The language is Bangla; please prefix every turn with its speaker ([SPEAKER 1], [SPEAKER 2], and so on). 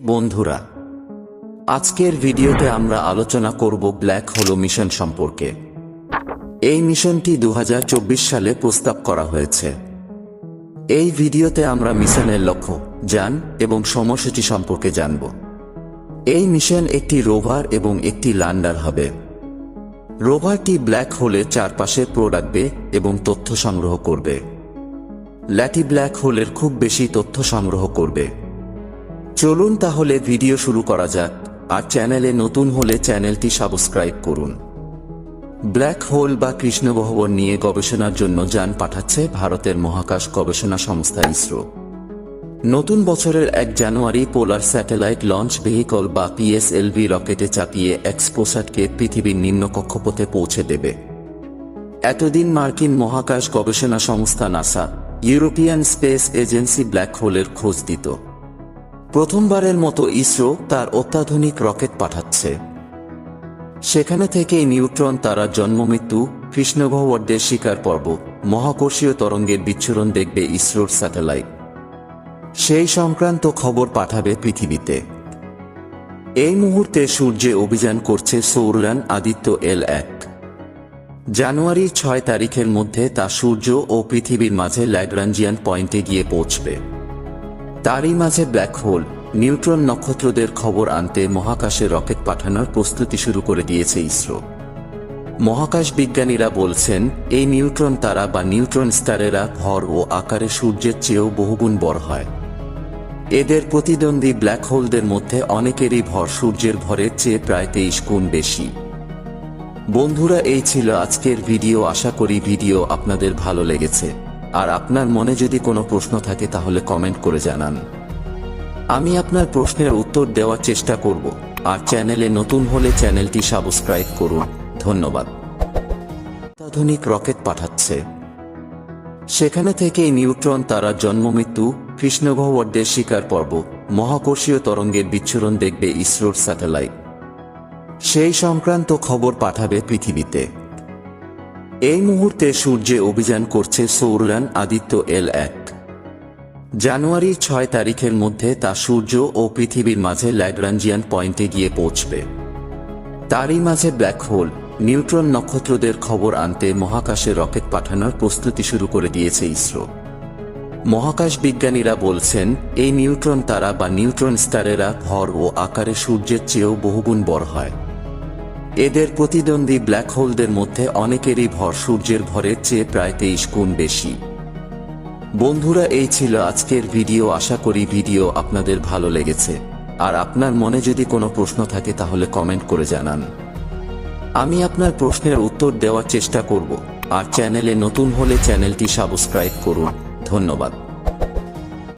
[SPEAKER 1] বন্ধুরা, আজকের ভিডিওতে আমরা আলোচনা করব ব্ল্যাক হোলো মিশন সম্পর্কে। এই মিশনটি দু হাজার চব্বিশ সালে প্রস্তাব করা হয়েছে। এই ভিডিওতে আমরা মিশনের লক্ষ্য, যান এবং সময়সূচি সম্পর্কে জানব। এই মিশন একটি রোভার এবং একটি ল্যান্ডার হবে। রোভারটি ব্ল্যাক হোলের চারপাশে প্রো রাখবে এবং তথ্য সংগ্রহ করবে। ল্যাটি ব্ল্যাক হোলের খুব বেশি তথ্য সংগ্রহ করবে। চলুন তাহলে ভিডিও শুরু করা যাক, আর চ্যানেলে নতুন হলে চ্যানেলটি সাবস্ক্রাইব করুন। ব্ল্যাক হোল বা কৃষ্ণগহ্বর নিয়ে গবেষণার জন্য যান পাঠাচ্ছে ভারতের মহাকাশ গবেষণা সংস্থা ইসরো। নতুন বছরের এক জানুয়ারি পোলার স্যাটেলাইট লঞ্চ ভেহিকল বা পিএসএলভি রকেটে চাপিয়ে এক্সপোসাটকে পৃথিবীর নিম্ন কক্ষপথে পৌঁছে দেবে। এতদিন মার্কিন মহাকাশ গবেষণা সংস্থা NASA, European space agency black হোলের খোঁজ দিত। প্রথমবারের মতো ইসরো তার অত্যাধুনিক রকেট পাঠাচ্ছে। সেখানে থেকেই নিউট্রন তারা জন্মমৃত্যু কৃষ্ণগহ্বরের শিকার পর্ব, মহাকর্ষীয় তরঙ্গের বিচ্ছুরণ দেখবে ইসরোর স্যাটেলাইট। সেই সংক্রান্ত খবর পাঠাবে পৃথিবীতে। এই মুহূর্তে সূর্যে অভিযান করছে সৌরযান আদিত্য এল এক। জানুয়ারির ছয় তারিখের মধ্যে তা সূর্য ও পৃথিবীর মাঝে ল্যাগ্রাঞ্জিয়ান পয়েন্টে গিয়ে পৌঁছবে। তারই মাঝে ব্ল্যাক হোল নিউট্রন নক্ষত্রদের খবর আনতে মহাকাশে রকেট পাঠানোর প্রস্তুতি শুরু করে দিয়েছে ইসরো। মহাকাশ বিজ্ঞানীরা বলছেন, এই নিউট্রন তারা বা নিউট্রন স্টারেরা ভর ও আকারে সূর্যের চেয়েও বহুগুণ বড় হয়। এদের প্রতিদ্বন্দ্বী ব্ল্যাক হোলদের মধ্যে অনেকেরই ভর সূর্যের ভরের চেয়ে প্রায় তেইশ গুণ বেশি। বন্ধুরা, এই ছিল আজকের ভিডিও। আশা করি ভিডিও আপনাদের ভালো লেগেছে। আর আপনার মনে যদি কোনো প্রশ্ন থাকে তাহলে কমেন্ট করে জানান। আমি আপনার প্রশ্নের উত্তর দেওয়ার চেষ্টা করব, আর চ্যানেলে নতুন হলে চ্যানেলটি সাবস্ক্রাইব করুন। ধন্যবাদ। অত্যাধুনিক রকেট পাঠাচ্ছে। সেখানে থেকেই নিউট্রন তারা জন্মমৃত্যু কৃষ্ণগহ্বরের শিকার পর্ব, মহাকর্ষীয় তরঙ্গের বিচ্ছুরণ দেখবে ইসরোর স্যাটেলাইট। সেই সংক্রান্ত খবর পাঠাবে পৃথিবীতে। এই মুহূর্তে সূর্যে অভিযান করছে সৌরযান আদিত্য এল এক। জানুয়ারির ছয় তারিখের মধ্যে তা সূর্য ও পৃথিবীর মাঝে ল্যাগ্রাঞ্জিয়ান পয়েন্টে গিয়ে পৌঁছবে। তারই মাঝে ব্ল্যাক হোল, নিউট্রন নক্ষত্রদের খবর আনতে মহাকাশে রকেট পাঠানোর প্রস্তুতি শুরু করে দিয়েছে ইসরো। মহাকাশ বিজ্ঞানীরা বলছেন, এই নিউট্রন তারা বা নিউট্রন স্টারেরা ভর ও আকারে সূর্যের চেয়েও বহুগুণ বড় হয়। এদের প্রতিদ্বন্দ্বী ব্ল্যাক হোলদের মধ্যে অনেকেরই ভর সূর্যের ভরের চেয়ে প্রায় তেইশ গুণ বেশি। বন্ধুরা, এই ছিল আজকের ভিডিও। আশা করি ভিডিও আপনাদের ভালো লেগেছে। আর আপনার মনে যদি কোনো প্রশ্ন থাকে, তাহলে কমেন্ট করে জানান। আমি আপনার প্রশ্নের উত্তর দেওয়ার চেষ্টা করব। আর চ্যানেলে নতুন হলে চ্যানেলটি সাবস্ক্রাইব করুন। ধন্যবাদ।